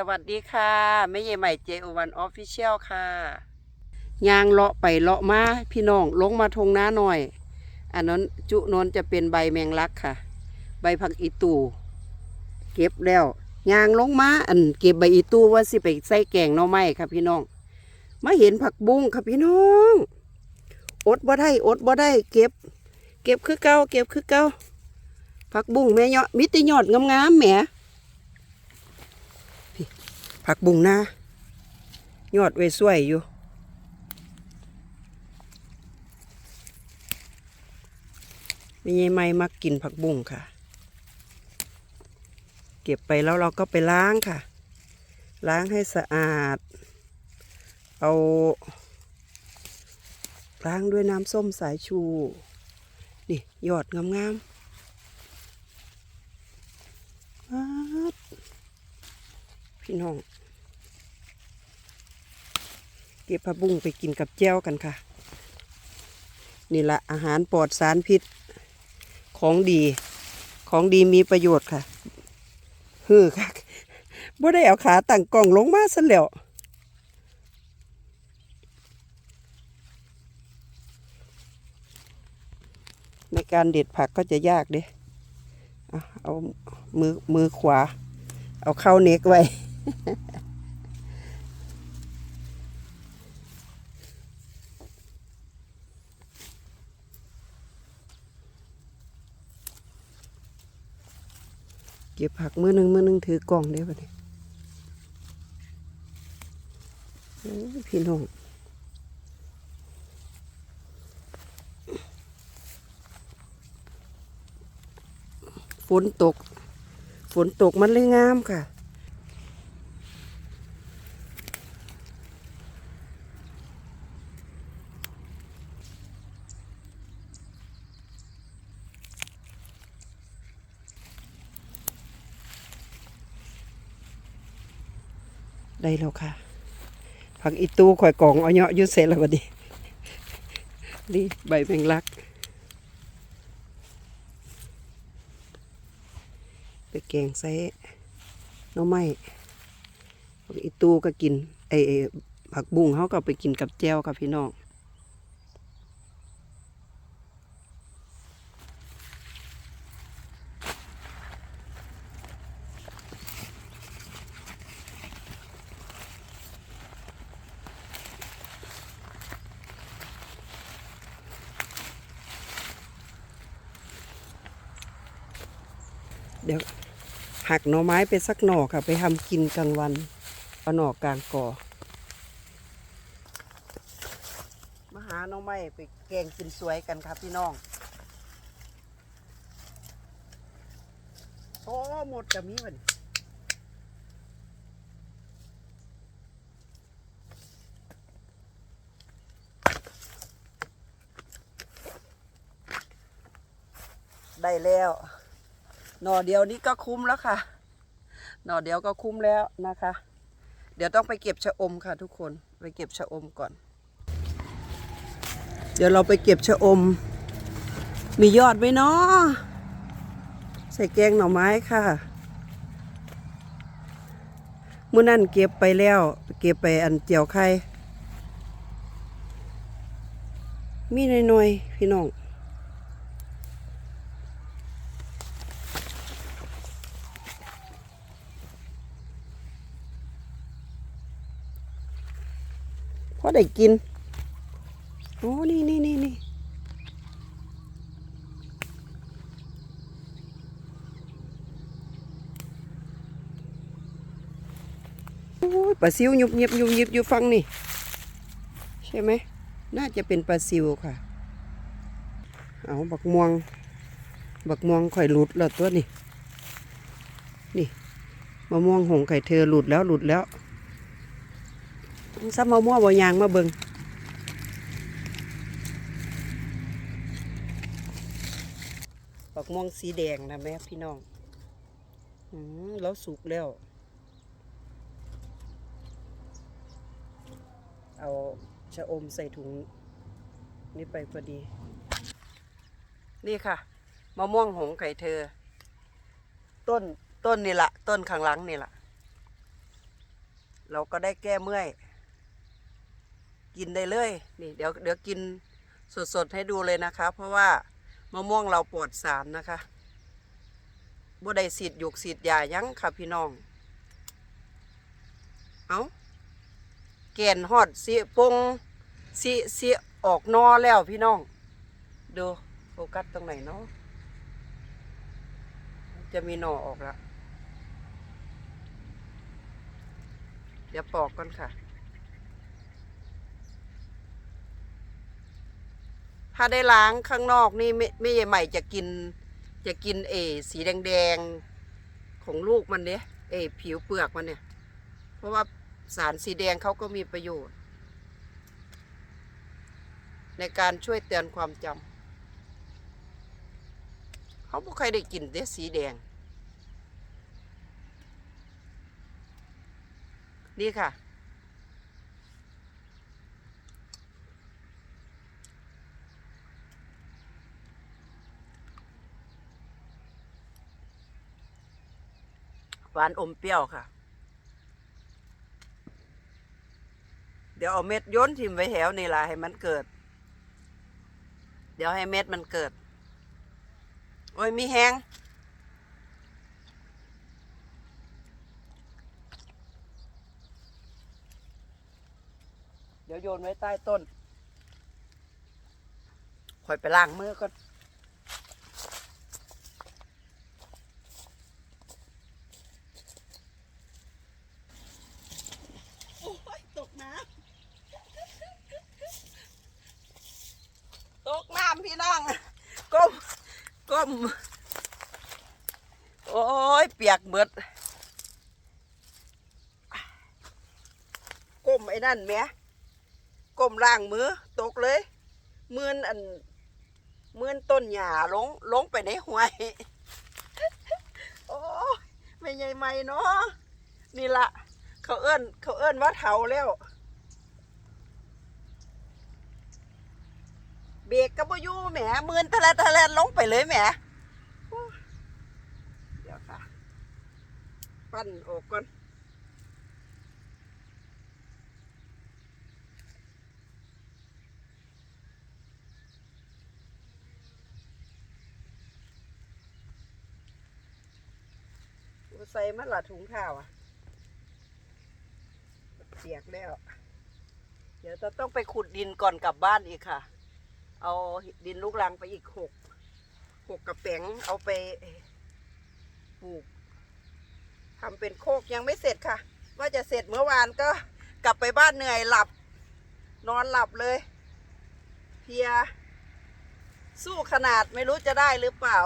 สวัสดีค่ะแม่ใหญ่ใหม่เจโอวันออฟฟิเชียลค่ะยางเลาะไปเลาะมาพี่น้องลงมาทงหน้าหน่อย อันนั้นจุนนจะเป็นใบแมงลักค่ะ ใบผักอีตูเก็บแล้วยางลงมาอันเก็บใบอีตูว่าสิไปใส่แกงหน่อไม้ค่ะพี่น้อง มาเห็นผักบุ้งค่ะพี่น้อง อดบ่ได้อดบ่ได้เก็บ เก็บคือเก่าเก็บคือเก่าผักบุ้งแม่เนาะมิตรยอดงามๆแหม ผักบุ้งนายอดไว้สวยอยู่ มีไงไม่มักกินผักบุ้งค่ะ เก็บไปแล้วเราก็ไปล้างค่ะ ล้างให้สะอาด เอาล้างด้วยน้ำส้มสายชู นี่ยอดงามๆป๊าดพี่น้อง เก็บผักบุ้งไปกินกับแจ้วกันค่ะ นี่ละอาหารปลอดสารพิษของดีของดีมีประโยชน์ค่ะฮือค่ะบ่ได้เอาขาตั้งกล่องลงมาซะแล้วในการเด็ดผักก็จะยากเด้เอาเอามือมือขวา เอาเข้าเน็กไว้ เก็บผักมือหนึ่งมือหนึ่งถือกล่องได้ปะเนี่ยโอ้ยพี่น้องฝนตก ฝนตกมันเลยงามค่ะ ได้แล้วค่ะ ผักอีตู้ข่อยกล่องเอาเนาะยุ่เสร็จแล้วบัดนี้นี่ใบแมงลัก ไปแกงใส่น้ำไม้ผักอีตู้ก็กินไอ้ผักบุ้งเขาก็ไปกินกับแจ้วกับพี่น้อง เดี๋ยวหักหน่อไม้ไปสักหน่อค่ะ ไปทำกินกลางวันเอาหน่อกลางก่อมาหาหน่อไม้ไปแกงกินสวยกันครับพี่น้องโอ้หมดจะมีวันได้แล้ว หน่อเดียวนี้ก็คุ้มแล้วค่ะ หน่อเดียวก็คุ้มแล้วนะคะ เดี๋ยวต้องไปเก็บชะอมค่ะ ทุกคนไปเก็บชะอมก่อน เดี๋ยวเราไปเก็บชะอม มียอดไหมเนาะใส่แกงหน่อไม้ค่ะเมื่อนั่นเก็บไปแล้ว เก็บไปอันเจียวไข่มีหน่อยๆพี่น้อง ได้กินโอ้นี่นี่นี่นี่ปลาซิวยุบยิบยุบยิบอยู่ฟังนี่ ใช่ไหม น่าจะเป็นปลาซิวค่ะ เอาบักม่วง บักม่วงข่อยหลุดแล้วตัวนี่ นี่มะม่วงหงไข่เธอหลุดแล้วหลุดแล้ว ซ้ำมะม่วงบ่ยางมาเบิงบักม่วงสีแดงนะแม่พี่น้องอืมแล้วสุกแล้ว เอาชะอมใส่ถุง นี่ไปพอดี นี่ค่ะมะม่วงหงไข่เธอ ต้นต้นนี่ละต้นข้างหลังนี่ละเราก็ได้แก้เมื่อย กินได้เลยนี่เดี๋ยวเดี๋ยวกินสดๆให้ดูเลยนะคะ เพราะว่ามะม่วงเราปลอดสารนะคะบ่ได้สีดหยุกสีดยาหยั้งค่ะพี่น้อง เอาแกนฮอดสีปงสีสีออกนอแล้วพี่น้อง ดูโฟกัสตรงไหนเนาะจะมีหนอออกแล้ว เดี๋ยวปอกก่อนค่ะ ถ้าได้ล้างข้างนอกนี่ไม่ไม่ใหม่จะกิน จะกินเอสีแดงๆของลูกมันเนี่ยเอผิวเปลือกมันเนี่ย เพราะว่าสารสีแดงเขาก็มีประโยชน์ ในการช่วยเตือนความจำเขาไม่เคยได้กินเด้สีแดง นี่ค่ะ หวานอมเปรี้ยวค่ะ เดี๋ยวเอาเม็ดโยนทิมไว้แถวนี่ล่ะให้มันเกิด เดี๋ยวให้เม็ดมันเกิด โอ้ยมีแหงเดี๋ยวโยนไว้ใต้ต้นคอยไปล้างมือก่อน โอ้ยตกน้ำ ตกน้ำ พี่น้องก้มก้มโอ้ยเปียกเบิดก้มไอ้นั่นแม่ก้มล่างมือตกเลยมือนอันมือนต้นหญ้าลงลงไปในห้วยโอ้ยไม่ใหญ่ไม่เนาะนี่ละเขาเอิ้นเขาเอิ้นว่าเถาแล้ว เบรกก็บ่อยู่แหมมือนทะเลทะเลลงไปเลยแหมเดี๋ยวค่ะ ปั้นออกก่อนใส่มันละถุงข้าวอะเปียกแล้ว เดี๋ยวจะต้องไปขุดดินก่อนกลับบ้านอีกค่ะ เอาดินลูกรังไปอีกหกหกกระแป๋งเอาไปปลูกทำเป็นโคกยังไม่เสร็จค่ะ ว่าจะเสร็จเมื่อวานก็กลับไปบ้านเหนื่อยหลับ นอนหลับเลย เพีย สู้ขนาดไม่รู้จะได้หรือเปล่า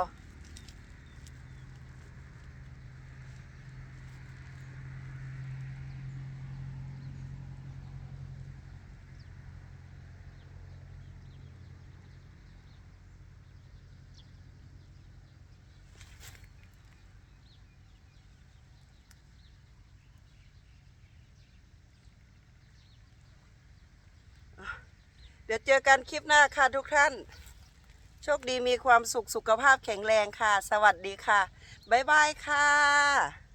ดี๋ยวเจอกันคลิปหน้าค่ะทุกท่าน โชคดีมีความสุขสุขภาพแข็งแรงค่ะ สวัสดีค่ะ บ๊ายบายค่ะ